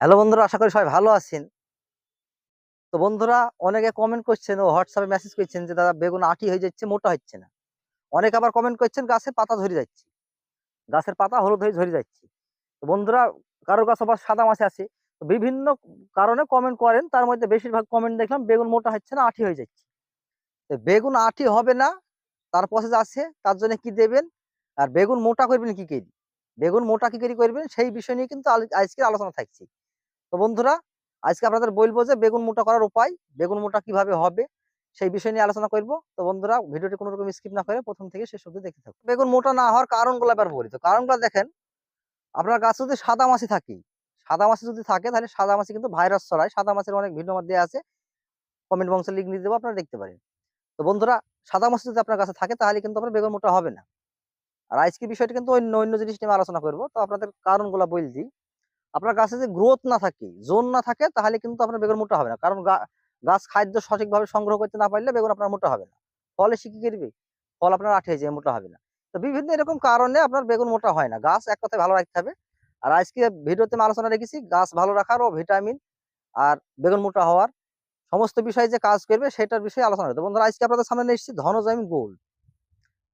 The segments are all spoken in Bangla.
হ্যালো বন্ধুরা, আশা করি সবাই ভালো আছেন। তো বন্ধুরা, অনেকে কমেন্ট করছেন ও হোয়াটসঅ্যাপে মেসেজ করছেন যে, দাদা, বেগুন আটি হয়ে যাচ্ছে, মোটা হচ্ছে না। অনেকে আবার কমেন্ট করছেন, গাছের পাতা ধরে যাচ্ছে। গাছের পাতা হলুদ হয়ে ঝরে যাচ্ছে। তো বন্ধুরা কারোর কাছে আবার সাদা মাছে আছে। তো বিভিন্ন কারণে কমেন্ট করেন, তার মধ্যে বেশিরভাগ কমেন্ট দেখলাম, বেগুন মোটা হচ্ছে না, আটি হয়ে যাচ্ছে। তো বেগুন আটি হবে না, তার প্রসেস আছে, তার জন্য কি দেবেন? আর বেগুন মোটা করবেন কি করি? বেগুন মোটা কি করে করবেন? সেই বিষয় নিয়ে কিন্তু আল- আজকে আলোচনা থাকছে। তো বন্ধুরা, আজকে আপনাদের বলব যে বেগুন মোটা করার উপায়, বেগুন মোটা কীভাবে হবে সেই বিষয় নিয়ে আলোচনা করব। তো বন্ধুরা, ভিডিওটি কোনো রকম স্কিপ না করে প্রথম থেকে শেষ অবধি দেখতে থাকুন। বেগুন মোটা না হওয়ার কারণগুলো এবার বলি। তো কারণগুলো দেখেন, আপনার গাছে যদি সাদা মাছি থাকে, সাদা মাছি যদি থাকে তাহলে সাদা মাছি কিন্তু ভাইরাস ছড়ায়। সাদা মাছের অনেক ভিডিও মধ্যে আছে কমেন্ট বক্সে লিঙ্ক দিয়ে দেবো, আপনারা দেখতে পারেন। তো বন্ধুরা, সাদা মাছি যদি আপনার কাছে থাকে তাহলে কিন্তু আপনার বেগুন মোটা হবে না। আর আজকে বিষয়টা কিন্তু অন্য অন্য জিনিস নিয়ে আলোচনা করব। তো আপনাদের কারণগুলো বলছি আপনার গাছে যে গ্রোথ না থাকে জোন না থাকে, তাহলে কিন্তু আপনার বেগুন মোটা হবে না। কারণ গাছ খাদ্য সঠিকভাবে সংগ্রহ করতে না পারলে বেগুন আপনার মোটা হবে না। ফলে কি করবে? ফল আপনার আঠে যায় মোটা হবে না। তো বিভিন্ন এরকম কারণে আপনার বেগুন মোটা হয় না। গাছ এক কথায় ভালো রাখতে হবে। আর আজকে ভিডিওতে আমি আলোচনা রেখেছি গাছ ভালো রাখার ও ভিটামিন আর বেগুন মোটা হওয়ার। সমস্ত বিষয়ে যে কাজ করবে সেটার বিষয়ে আলোচনা করতে বন্ধুরা, আজকে আপনাদের সামনে এসেছি ধনজাইম গোল্ড।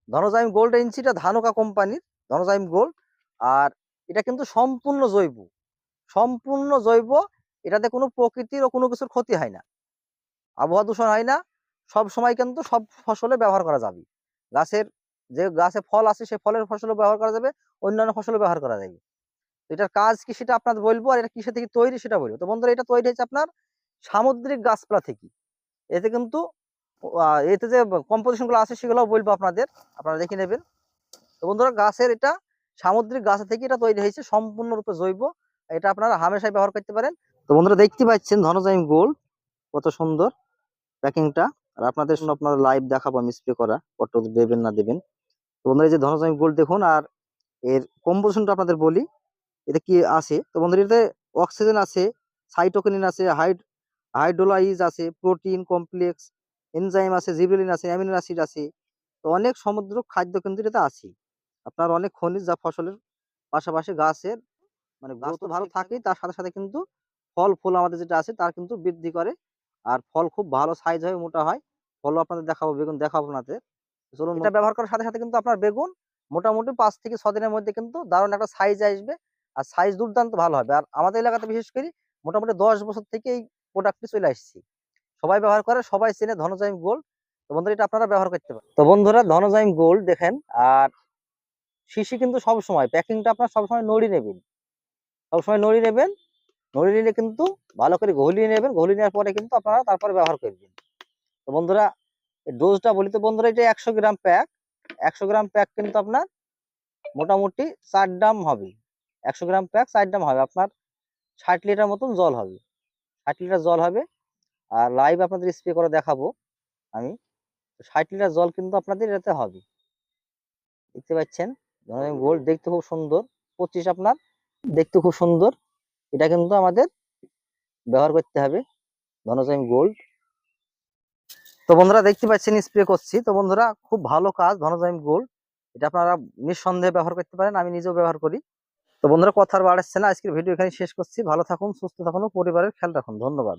ধনজাইম গোল্ড এজেন্সিটা ধানুকা কোম্পানির ধনজাইম গোল্ড। আর এটা কিন্তু সম্পূর্ণ জৈব। সম্পূর্ণ জৈব, এটাতে কোনো প্রকৃতির ও কোনো কিছুর ক্ষতি হয় না। আবহাওয়া দূষণ হয় না, সব সময় কিন্তু সব ফসলে ব্যবহার করা যাবে। গাছের যে গাছে ফল আছে সেই ফলের ফসলও ব্যবহার করা যাবে, অন্যান্য ফসলও ব্যবহার করা যাবে। এটার কাজ কি সেটা আপনার বলব আর এটা কিসে থেকে তৈরি সেটা বলব। তো বন্ধুরা, এটা তৈরি হয়েছে আপনার সামুদ্রিক গাছপালা থেকে। এতে কিন্তু এতে যে কম্পোজিশনগুলো আছে সেগুলো বলব আপনাদের, আপনারা দেখে নেবেন। তো বন্ধুরা, গাছের এটা সামুদ্রিক গাছ থেকে এটা তৈরি হয়েছে, সম্পূর্ণরূপে জৈব। এটা আপনারা হামেশাই ব্যবহার করতে পারেন। তো বন্ধুরা দেখতে পাচ্ছেন ধনজাইম গোল্ড, কত সুন্দর প্যাকিংটা। আর আপনাদের জন্য আপনারা লাইভ দেখাবো আমি স্প্রে করা, কত দেবেন না দেবেন। তো বন্ধুরা এই যে ধনজাইম গোল্ড দেখুন, আর এর কম্পোজিশনটা আপনাদের বলি এতে কি আছে? তো বন্ধুরা এতে অক্সিজেন আছে সাইটোকিনিন আছে হাইড হাইড্রোলাইজ আছে প্রোটিন কমপ্লেক্স এনজাইম আছে জিব্রেলিন আছে অ্যামিনো অ্যাসিড আছে। তো অনেক সমুদ্র খাদ্য কিন্তু এটাতে আছে আপনার অনেক খনিজ যা ফসলের পাশাপাশি গাছের মানে তো ভালো থাকেই তার সাথে সাথে কিন্তু ফল ফুল আমাদের যেটা আছে তার কিন্তু বৃদ্ধি করে। আর ফল খুব ভালো সাইজ হয় মোটা হয়। ফলও আপনাদের দেখাবো বেগুন দেখাবো আপনাদের। চলুন এটা ব্যবহার করার সাথে সাথে কিন্তু আপনার বেগুন মোটামুটি পাঁচ থেকে ছ দিনের মধ্যে কিন্তু দারুণ একটা সাইজ আসবে। আর সাইজ দুর্দান্ত ভালো হবে। আর আমাদের এলাকাতে বিশেষ করে মোটামুটি দশ বছর থেকে এই প্রোডাক্টটি চলে আসছে। সবাই ব্যবহার করে সবাই চেনে ধনজাইম গোল্ড। তো বন্ধুরা এটা আপনারা ব্যবহার করতে পারেন। তো বন্ধুরা ধনজাইম গোল্ড দেখেন আর শিশি কিন্তু সব সময় প্যাকিংটা আপনার সবসময় নড়ি নেবেন। সবসময় নড়ি নেবেন, নড়ি নিলে কিন্তু ভালো করে ঘলিয়ে নেবেন ঘলিয়ে নেওয়ার পরে কিন্তু আপনারা তারপরে ব্যবহার করবেন তো বন্ধুরা ডোজটা বলি তো বন্ধুরা এটা একশো গ্রাম প্যাক একশো গ্রাম প্যাক কিন্তু আপনার মোটামুটি চার ডাম হবে। একশো গ্রাম প্যাক চার ডাম হবে, আপনার ষাট লিটার মতন জল হবে। ষাট লিটার জল হবে, আর লাইভ আপনাদের স্প্রে করে দেখাবো আমি। ষাট লিটার জল কিন্তু আপনাদের এটাতে হবে। দেখতে পাচ্ছেন? গোল্ড দেখতে খুব সুন্দর, পঁচিশ আপনার দেখতে খুব সুন্দর। এটা কিন্তু আমাদের ব্যবহার করতে হবে। ধনজাইম গোল্ড তো বন্ধুরা দেখতে পাচ্ছেন স্প্রে করছি। তো বন্ধুরা খুব ভালো কাজ ধনজাইম গোল্ড এটা আপনারা নিঃসন্দেহে ব্যবহার করতে পারেন, আমি নিজেও ব্যবহার করি। তো বন্ধুরা কথা আর বাড়াচ্ছে না, আজকের ভিডিও এখানে শেষ করছি। ভালো থাকুন, সুস্থ থাকুন পরিবারের খেয়াল রাখুন। ধন্যবাদ।